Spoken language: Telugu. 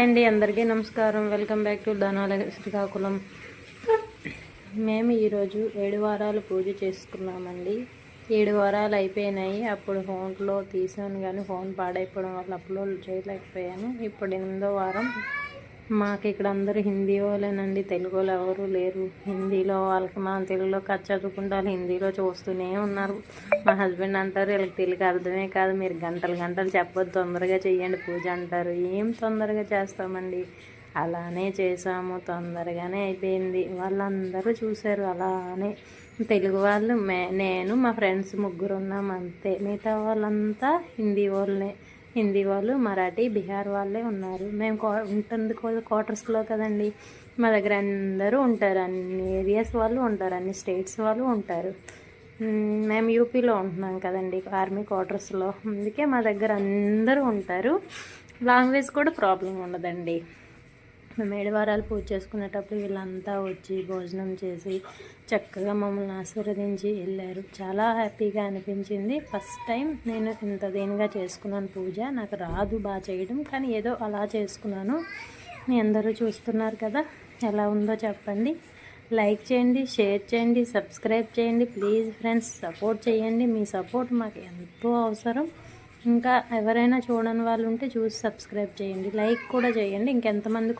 హాయ్ అండి అందరికీ నమస్కారం. Welcome back to Dhanala Srikakulam. మేము ఈరోజు ఏడు వారాలు పూజ చేసుకున్నామండి. ఏడు వారాలు అయిపోయినాయి. అప్పుడు ఫోన్లో తీసాను కానీ ఫోన్ పాడైపోవడం వల్ల అప్లోడ్ చేయలేకపోయాను. ఇప్పుడు ఎనిమిదో వారం. మాకు ఇక్కడ అందరూ హిందీ వాళ్ళేనండి తెలుగు వాళ్ళు ఎవరు లేరు. హిందీలో వాళ్ళకి మనం తెలుగులో కథ చదువుకుంటారు హిందీలో చూస్తూనే ఉన్నారు. మా హస్బెండ్ అంటారు వీళ్ళకి తెలుగు అర్థమే కాదు. మీరు గంటలు గంటలు చెప్పొద్దు. తొందరగా చెయ్యండి. పూజ అంటారు. ఏం తొందరగా చేస్తామండి? అలానే చేసాము తొందరగానే అయిపోయింది. వాళ్ళందరూ చూశారు అలానే. తెలుగు వాళ్ళు మే నేను మా ఫ్రెండ్స్ ముగ్గురు ఉన్నాం అంతే. మిగతా వాళ్ళంతా హిందీ వాళ్ళే. హిందీ వాళ్ళు మరాఠీ బీహార్ వాళ్ళే ఉన్నారు. మేము ఉంటుంది క్వార్టర్స్లో కదండి. మా దగ్గర అందరూ ఉంటారు. అన్ని ఏరియాస్ వాళ్ళు ఉంటారు. అన్ని స్టేట్స్ వాళ్ళు ఉంటారు. మేము యూపీలో ఉంటున్నాం కదండి ఆర్మీ క్వార్టర్స్లో అందుకే మా దగ్గర అందరూ ఉంటారు. లాంగ్వేజ్ కూడా ప్రాబ్లం ఉండదండి. మేము పూజ చేసుకునేటప్పుడు వీళ్ళంతా వచ్చి భోజనం చేసి చక్కగా మమ్మల్ని ఆశీర్వదించి వెళ్ళారు. చాలా హ్యాపీగా అనిపించింది. ఫస్ట్ టైం నేను ఇంత దీనిగా చేసుకున్నాను పూజ. నాకు రాదు బాగా చేయడం కానీ ఏదో అలా చేసుకున్నాను. మీ అందరూ చూస్తున్నారు కదా ఎలా ఉందో చెప్పండి. లైక్ చేయండి షేర్ చేయండి సబ్స్క్రైబ్ చేయండి. ప్లీజ్ ఫ్రెండ్స్ సపోర్ట్ చేయండి. మీ సపోర్ట్ మాకు ఎంతో అవసరం. ఇంకా ఎవరైనా చూడని వాళ్ళు ఉంటే చూసి సబ్స్క్రైబ్ చేయండి. లైక్ కూడా చేయండి. ఇంకెంతమంది